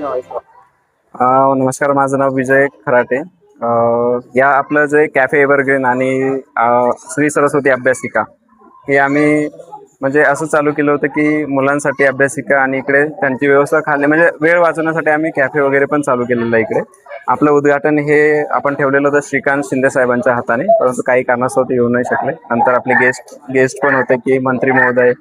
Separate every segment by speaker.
Speaker 1: नमस्कार माझं नाव विजय खराटे. या आपलं जे कॅफे एव्हरग्रीन आणि श्री सरस्वती अभ्यासिका हे आम्ही म्हणजे असं चालू केलं होतं की मुलांसाठी अभ्यासिका आणि इकडे त्यांची व्यवस्था खाली म्हणजे वेळ वाचवण्यासाठी आम्ही कॅफे वगैरे पण चालू केलेलं आहे इकडे. आपलं उद्घाटन हे आपण ठेवलेलं होतं श्रीकांत शिंदे साहेबांच्या हाताने परंतु काही कारणास्तव ते येऊ नाही शकले. नंतर आपले गेस्ट गेस्ट पण होते की मंत्री महोदय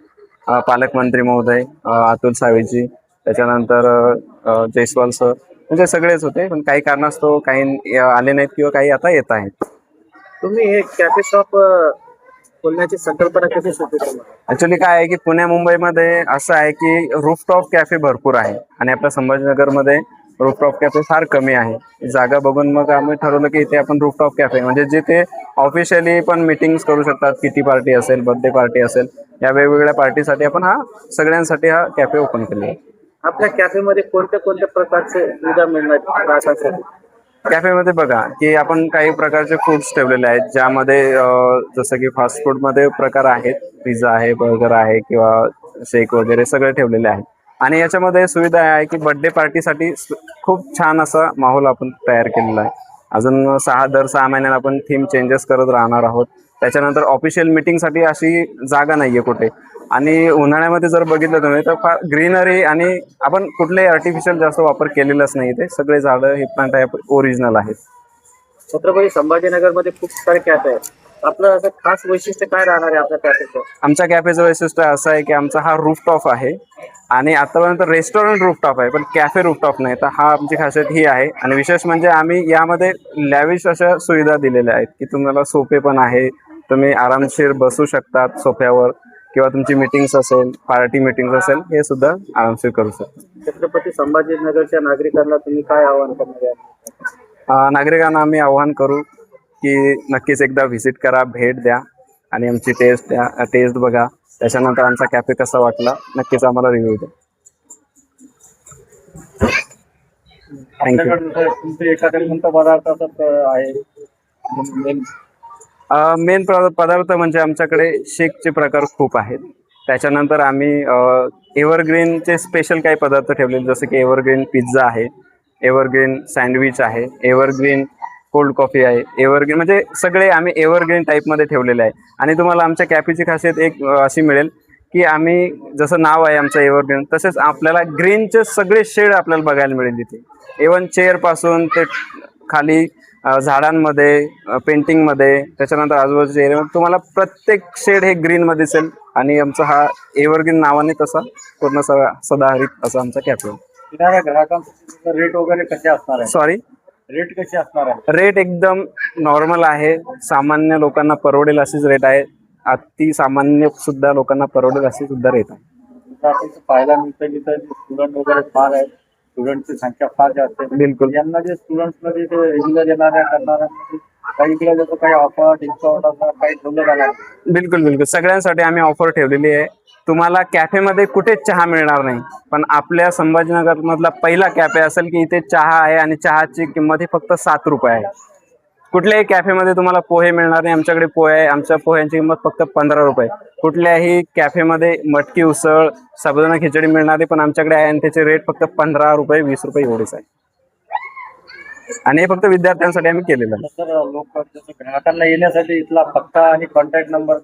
Speaker 1: पालकमंत्री महोदय अतुल सावेजी त्याच्यानंतर जयस्वाल सर म्हणजे सगळेच होते पण काही कारणास्तव काही आले नाहीत किंवा काही आता येत आहेत.
Speaker 2: तुम्ही हे कॅफे शॉप खोलण्याची संकल्पना कशी
Speaker 1: ऍक्च्युली काय आहे की पुणे मुंबईमध्ये असं आहे की रूफटॉप कॅफे भरपूर आहे आणि आपल्या संभाजीनगरमध्ये रूफटॉप कॅफे फार कमी आहे. जागा बघून मग आम्ही ठरवलं की इथे आपण रूफटॉप कॅफे म्हणजे जिथे ऑफिशियली पण मिटिंग्स करू शकतात किती पार्टी असेल बर्थडे पार्टी असेल या वेगवेगळ्या पार्टीसाठी आपण हा सगळ्यांसाठी हा कॅफे ओपन केला आहे.
Speaker 2: आपल्या कॅफेमध्ये कोणत्या कोणत्या प्रकारचे सुविधा मिळणार ग्राहकांसाठी?
Speaker 1: कॅफेमध्ये बघा की आपण काही प्रकारचे फूड्स ठेवलेले आहेत ज्यामध्ये जसं की फास्ट फूडमध्ये प्रकार आहेत. पिझ्झा आहे बर्गर आहे किंवा शेक वगैरे सगळे ठेवलेले आहेत. आणि याच्यामध्ये सुविधा आहे की बर्थडे पार्टीसाठी खूप छान असा माहोल आपण तयार केलेला आहे. अजून सहा दर सहा महिन्याला आपण थीम चेंजेस करत राहणार आहोत. त्याच्यानंतर ऑफिशियल मिटिंगसाठी अशी जागा नाही आहे कुठे. आणि उन्हाळ्यामध्ये जर बघितलं तुम्ही तर फार ग्रीनरी आणि आपण कुठलेही आर्टिफिशियल जास्त वापर केलेलाच नाही ते सगळे झाडं हे प्लांट आहे ओरिजिनल आहेत.
Speaker 2: छत्रपती संभाजीनगरमध्ये खूप सारे कॅफे आहेत. आपलं असं खास वैशिष्ट्य काय राहणार आहे आपल्या कॅफेचं?
Speaker 1: आमच्या कॅफेचं वैशिष्ट्य असं आहे की आमचा हा रूफटॉप आहे आणि आतापर्यंत रेस्टॉरंट रूफटॉप आहे पण कॅफे रूफटॉप नाही. तर हा आमची खासियत ही आहे. आणि विशेष म्हणजे आम्ही यामध्ये लॅविश अशा सुविधा दिलेल्या आहेत की तुम्हाला सोफे पण आहे. तुम्ही आरामशीर बसू शकतात सोफ्यावर. किंवा तुमची मीटिंग्स असेल पार्टी मीटिंग्स असेल हे सुद्धा आरामशीर करू शकता.
Speaker 2: छत्रपती संभाजीनगरच्या नागरिकांना तुम्ही काय आवाहन करणार
Speaker 1: नागरिकांना आम्ही आव्हान करू की नक्कीच एकदा व्हिजिट करा भेट द्या आणि आमची टेस्ट द्या टेस्ट बघा. त्याच्यानंतर आमचा कॅफे कसा वाटला नक्कीच आम्हाला रिव्ह्यू द्या. थँक्यू
Speaker 2: एखाद्या पदार्थ आहे
Speaker 1: मेन पदार्थ म्हणजे आमच्याकडे शेकचे प्रकार खूप आहेत. त्याच्यानंतर आम्ही एव्हरग्रीनचे स्पेशल काही पदार्थ ठेवलेले जसं की एव्हरग्रीन पिझ्झा आहे एव्हरग्रीन सँडविच आहे एव्हरग्रीन कोल्ड कॉफी आहे एव्हरग्रीन म्हणजे सगळे आम्ही एव्हरग्रीन टाईपमध्ये ठेवलेले आहे. आणि तुम्हाला आमच्या कॅफेची खासियत एक अशी मिळेल की आम्ही जसं नाव आहे आमचं एव्हरग्रीन तसेच आपल्याला ग्रीनचे सगळे शेड आपल्याला बघायला मिळेल तिथे. इवन चेअरपासून ते खाली झाडांमध्ये पेंटिंगमध्ये त्याच्यानंतर आजूबाजूच्या एरियामध्ये तुम्हाला प्रत्येक शेड हे ग्रीनमध्ये दिसेल. आणि आमचा हा एव्हरग्रीन नावाने तसा पूर्ण सगळा सदाहरित असा आमचा कॅफे
Speaker 2: ग्राहकांसाठी रेट वगैरे कसे असणार आहे?
Speaker 1: सॉरी
Speaker 2: रेट कसे असणार आहे?
Speaker 1: रेट एकदम नॉर्मल आहे. सामान्य लोकांना परवडेल अशीच रेट आहे. अति सामान्य सुद्धा लोकांना परवडेल अशी सुद्धा रेट आहे.
Speaker 2: पाहायला मिळतं की स्टुडंट वगैरे फार आहेत. स्टुडंटची संख्या फार जास्त आहे.
Speaker 1: बिलकुल.
Speaker 2: यांना जे स्टुडंट्समध्ये ते रेग्युलर येणाऱ्या करणाऱ्या काही इकडे जसं काही ऑफर डिस्काउंट असं काही ठेवलं जाणार
Speaker 1: बिलकुल बिलकुल. सगळ्यांसाठी आम्ही ऑफर ठेवलेली आहे. तुम्हाला कॅफेमध्ये कुठेच चहा मिळणार नाही पण आपल्या संभाजीनगर मधला पहिला कॅफे असेल की इथे चहा आहे आणि चहाची किंमत ही फक्त सात रुपये आहे. कुठल्याही कॅफेमध्ये तुम्हाला पोहे मिळणार नाही आमच्याकडे पोहे आहे आमच्या पोह्यांची किंमत फक्त पंधरा रुपये कुठल्याही कॅफेमध्ये मटकी उसळ साबुदाणा खिचडी मिळणार पण आमच्याकडे आहे आणि त्याचे रेट फक्त पंधरा रुपये वीस रुपये एवढेच आहे. आणि हे फक्त विद्यार्थ्यांसाठी आम्ही केलेलं आहे.
Speaker 2: ग्राहकांना येण्यासाठी इथला पत्ता आणि कॉन्टॅक्ट नंबर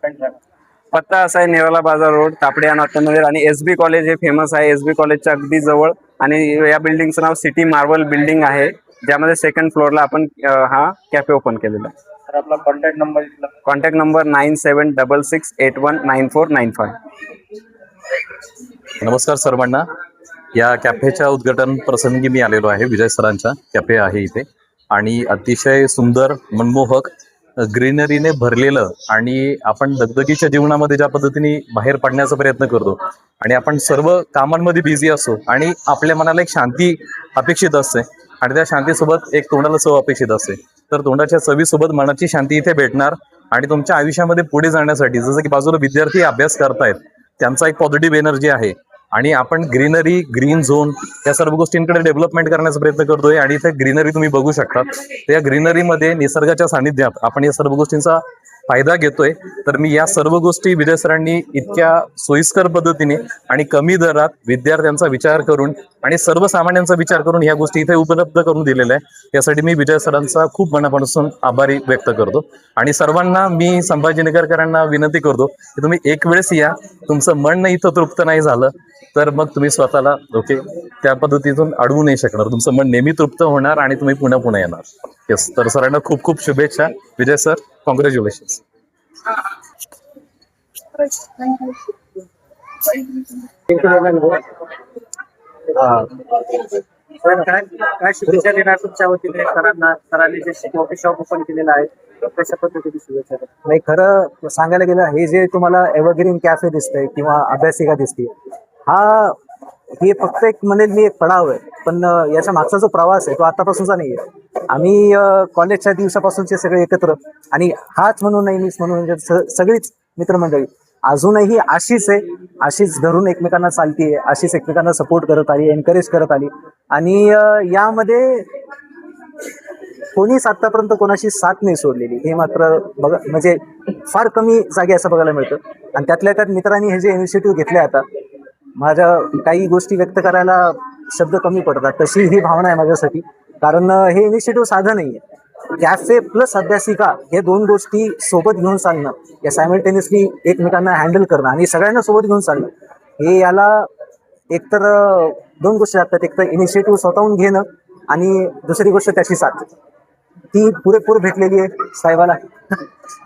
Speaker 1: पत्ता असा आहे नेवाला बाजार रोड तापडिया नाट्यमंदिर आणि एस बी कॉलेज हे फेमस आहे. एस बी कॉलेजच्या अगदी जवळ आणि या बिल्डिंगचं नाव सिटी मार्बल बिल्डिंग आहे. ज्यामध्ये सेकंड फ्लोअरला आपण अ, हा कॅफे ओपन केलेला आहे.
Speaker 2: तर आपला कॉन्टॅक्ट नंबर इथला.
Speaker 1: Contact number nine seven double six eight one nine four nine five
Speaker 3: नमस्कार सर्वांना. या कॅफेच्या उद्घाटन प्रसंगी मी आलेलो आहे विजय सरांच्या. कॅफे आहे इथे. आणि अतिशय सुंदर मनमोहक ग्रीनरीने भरलेलं आणि आपण दगदगीच्या जीवनामध्ये ज्या पद्धतीने बाहेर पडण्याचा प्रयत्न करतो आणि आपण सर्व कामांमध्ये बिझी असतो आणि आपल्या मनाला एक शांती अपेक्षित असते. आणि त्या शांतीसोबत एक तोंडाला चव अपेक्षित असते. तर तोंडाच्या चवीसोबत मनाची शांती इथे भेटणार आणि तुमच्या आयुष्यामध्ये पुढे जाण्यासाठी जसं की बाजूला विद्यार्थी अभ्यास करतायत त्यांचा एक पॉझिटिव्ह एनर्जी आहे. आणि आपण ग्रीनरी ग्रीन झोन या सर्व गोष्टींकडे डेव्हलपमेंट करण्याचा प्रयत्न करतोय आणि इथे ग्रीनरी तुम्ही बघू शकता. त्या ग्रीनरीमध्ये निसर्गाच्या सानिध्यात आपण या सर्व गोष्टींचा फायदा घेतोय. तर मी या सर्व गोष्टी विजय सरांनी इतक्या सोयीस्कर पद्धतीने आणि कमी दरात विद्यार्थ्यांचा विचार करून आणि सर्वसामान्यांचा विचार करून ह्या गोष्टी इथे उपलब्ध करून दिलेल्या आहे यासाठी मी विजय सरांचा खूप मनापासून आभारी व्यक्त करतो. आणि सर्वांना मी संभाजीनगरकरांना विनंती करतो की तुम्ही एक वेळेस या. तुमचं मन इथं तृप्त नाही झालं. तर मग तुम्ही स्वतःला ओके त्या पद्धतीतून अडवू नाही शकणार. तुमचं मन नेहमी तृप्त होणार आणि तुम्ही पुन्हा पुन्हा येणार. येस तर सरांना खूप खूप शुभेच्छा. विजय सर कॉंग्रॅच्युलेशन
Speaker 2: काय काय शुभेच्छा देणार तुमच्या वतीने सरांना सरांनी जे कॉफी शॉप ओपन केलेलं आहे कशा पद्धतीने शुभेच्छा
Speaker 4: नाही खरं सांगायला गेलं हे जे तुम्हाला एव्हरग्रीन कॅफे दिसतंय किंवा अभ्यासिका दिसते हा हे फक्त एक म्हणेल मी एक पडाव आहे. पण याच्या मागचा जो प्रवास आहे तो आतापासूनचा नाही आहे आम्ही कॉलेजच्या दिवसापासूनचे सगळे एकत्र. आणि हाच म्हणून नाही मीच म्हणून म्हणजे सगळीच मित्रमंडळी. अजूनही अशीच आहे. अशीच धरून एकमेकांना चालतीये. अशीच एकमेकांना सपोर्ट करत आली एनकरेज करत आली. आणि यामध्ये कोणीच आतापर्यंत कोणाशी साथ नाही सोडलेली. हे मात्र बघा म्हणजे फार कमी जागी असं बघायला मिळतं. आणि त्यातल्या त्यात मित्रांनी हे जे इनिशिएटिव्ह घेतले आता माझ्या काही गोष्टी व्यक्त करायला शब्द कमी पडतात तशी ही भावना आहे माझ्यासाठी. कारण हे इनिशिएटिव्ह साधं नाही आहे कॅफे प्लस अभ्यासिका हे दोन गोष्टी सोबत घेऊन चालणं या सायमल्टेनियसली एकमेकांना हँडल करणं आणि सगळ्यांना सोबत घेऊन चालणं हे याला एकतर दोन गोष्टी लागतात. एक तर इनिशिएटिव्ह स्वतःहून घेणं आणि दुसरी गोष्ट त्याची साथ. ती पुरेपूर भेटलेली आहे साहेबाला.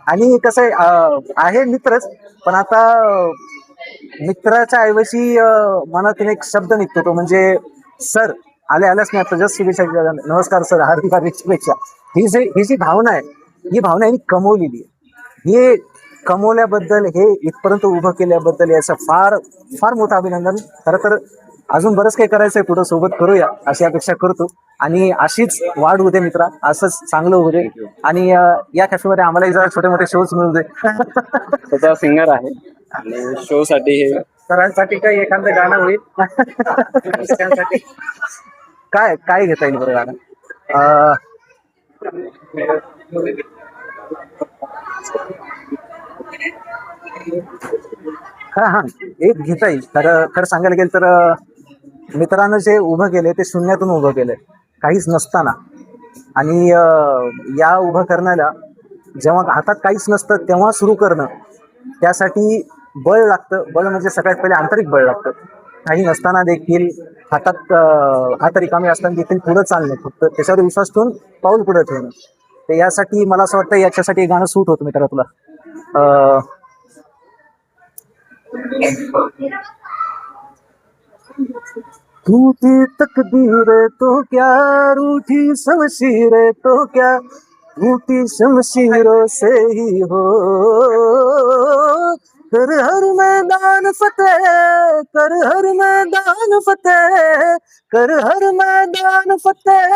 Speaker 4: आणि कसं आहे आहे मित्रच पण आता मित्राच्या ऐवजी मनातून एक शब्द निघतो तो म्हणजे सर आले आल्याच नाही आता जस्ट शुभेच्छा नमस्कार सर हार्दिक हार्दिक शुभेच्छा. ही जी ही जी भावना आहे ही भावना यांनी कमवलेली आहे. हे कमवल्याबद्दल हे इथपर्यंत उभं केल्याबद्दल याचं फार फार मोठं अभिनंदन. खरं तर अजून बरंच काही करायचं आहे पुढं सोबत करूया अशी अपेक्षा करतो. आणि अशीच वाढ होते मित्रा असंच चांगलं होऊ दे. आणि या कॅफेमध्ये आम्हाला जरा छोटे मोठे शोज मिळू दे.
Speaker 1: सिंगर आहे. आणि शो साठी हे
Speaker 2: सरांसाठी काही एखादं गाणं होईल?
Speaker 4: काय काय घेता येईल बरं गाणं? अं, हा हा एक घेता येईल. खरं खरं सांगायला गेलं तर अं, मित्रानं जे उभं केलंय ते शून्यातून उभं केलंय. काहीच नसताना. आणि अं, या उभं करण्याला जेव्हा हातात काहीच नसतं तेव्हा सुरू करणं त्यासाठी बळ लागतं. बळ म्हणजे सगळ्यात पहिले आंतरिक बळ लागतं. काही नसताना देखील हातात हात रिकामी असताना देखील पुढं चालणं फक्त त्याच्यावर विश्वास ठेवून पाऊल पुढे ठेवणं. तर यासाठी मला असं वाटतं याच्यासाठी गाणं सूट होतं मित्र तुला. तू ती तकदीर तो क्या रूठी समशीर तो क्या रूठी शमशीरों से ही हो. कर हर मैदान फतेह कर हर मैदान फतेह कर हर मैदान फतेह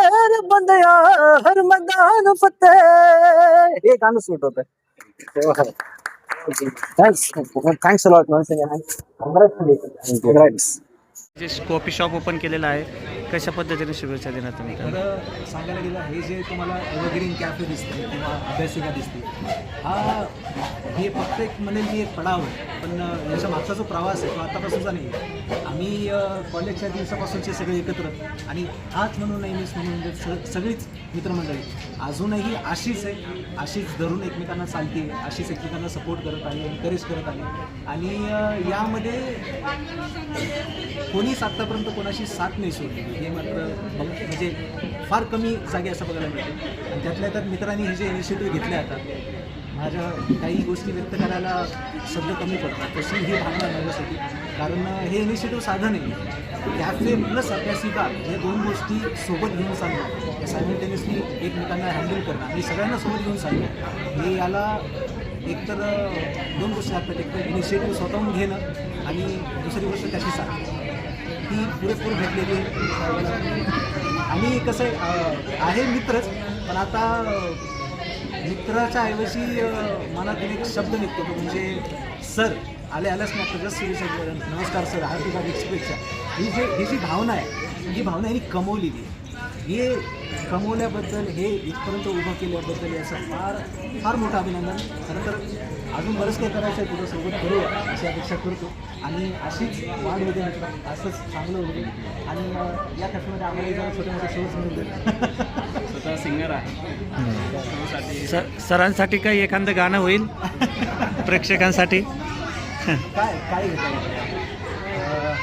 Speaker 4: बंदया हर मैदान फतेह। हे गाणं सूट होत thanks thanks a lot congrats
Speaker 5: जे कॉफी शॉप ओपन केलेलं आहे कशा पद्धतीने शुभेच्छा देणार तुम्ही
Speaker 4: खरं सांगायला गेलं हे जे तुम्हाला एव्हरग्रीन कॅफे दिसते किंवा अभ्यासिका दिसते हा हे फक्त एक म्हणेल मी एक पडाव आहे. पण याच्या मागचा जो प्रवास आहे तो आतापासूनचा नाही आहे. आम्ही कॉलेजच्या दिवसापासूनचे सगळे एकत्र. आणि हाच म्हणून नाही मीच म्हणून म्हणजे सगळीच मित्रमंडळी अजूनही अशीच आहे. अशीच धरून एकमेकांना चालते अशीच एकमेकांना सपोर्ट करत आली एनकरेज करत आली आणि यामध्ये कोणीच आत्तापर्यंत कोणाशी साथ नाही सोडली. हे मात्र म्हणजे फार कमी जागी असं बघायला मिळतं. आणि त्यातल्या त्यात मित्रांनी हे जे इनिशिएटिव्ह घेतले आता माझ्या काही गोष्टी व्यक्त करायला शब्द कमी पडतात. तशी ही भावना माझ्यासाठी कारण हे इनिशिएटिव्ह साधन आहे. कॅफे प्लस अभ्यासिका हे दोन गोष्टी सोबत घेऊन चालणं सायमल्टेनियसली एकमेकांना हँडल करणं आणि सगळ्यांना सोबत घेऊन चालणं हे याला एकतर दोन गोष्टी लागतात. एक तर इनिशिएटिव्ह स्वतःहून घेणं आणि दुसरी गोष्ट त्याची सांगणं. ती पुरेपूर भेटलेली आहे. आणि कसं आहे मित्रच पण आता मित्राच्या ऐवजी मनातून एक शब्द निघतो तो म्हणजे सर आले आल्याच नाही जस्ट नमस्कार सर. हार्दिक हार्दिक शुभेच्छा. ही जे ही जी भावना आहे ही भावना यांनी कमवलेली आहे हे कमवल्याबद्दल हे इथपर्यंत उभं केल्याबद्दल याचं फार फार मोठं अभिनंदन. खरं तर अजून बरंच काही करायचं आहे तुझं सोबत करूया अशी अपेक्षा करतो. आणि अशीच वाढ होते मित्र असंच चांगलं होते आणि या कॅफेमध्ये आम्हाला जरा छोटे मोठे शोज मिळते
Speaker 1: स्वतः सिंगर आहे.
Speaker 5: स- सरांसाठी काही एखादं गाणं होईल? प्रेक्षकांसाठी?
Speaker 4: काय काय घेता येईल? अं,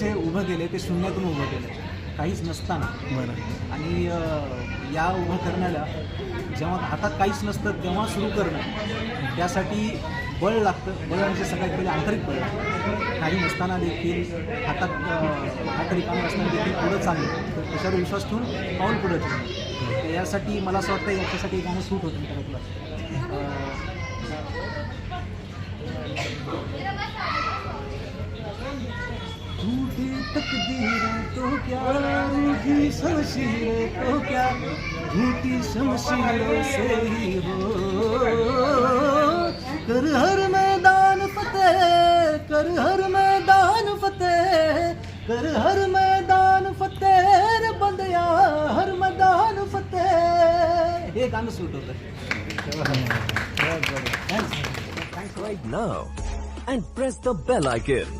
Speaker 4: जे उभं केले ते शून्यातून उभं केले काहीच नसताना.
Speaker 5: बरं.
Speaker 4: आणि या उभं करण्याला जेव्हा हातात काहीच नसतं तेव्हा सुरू करणं त्यासाठी बळ लागतं. बळ म्हणजे सगळ्यात पहिले आंतरिक बळ. काही नसताना देखील हातात हात रिकामे असताना देखील पुढं चालणं. तर त्याच्यावर विश्वास ठेवून पाऊल पुढं ठेवणं. तर यासाठी मला असं वाटतं याच्यासाठी एक गाणं सूट होतं खरं तुला अं, झूठी तकदीर तो क्या? रूठी शमशीरें तो क्या? झूठी शमशीरों से ही हो। कर हर मैदान फतेह कर हर मैदान फतेह कर हर मैदान फतेह रे बंदया हर मैदान फतेह। हे गाणं सूट होतं.
Speaker 6: Right now and press the bell icon.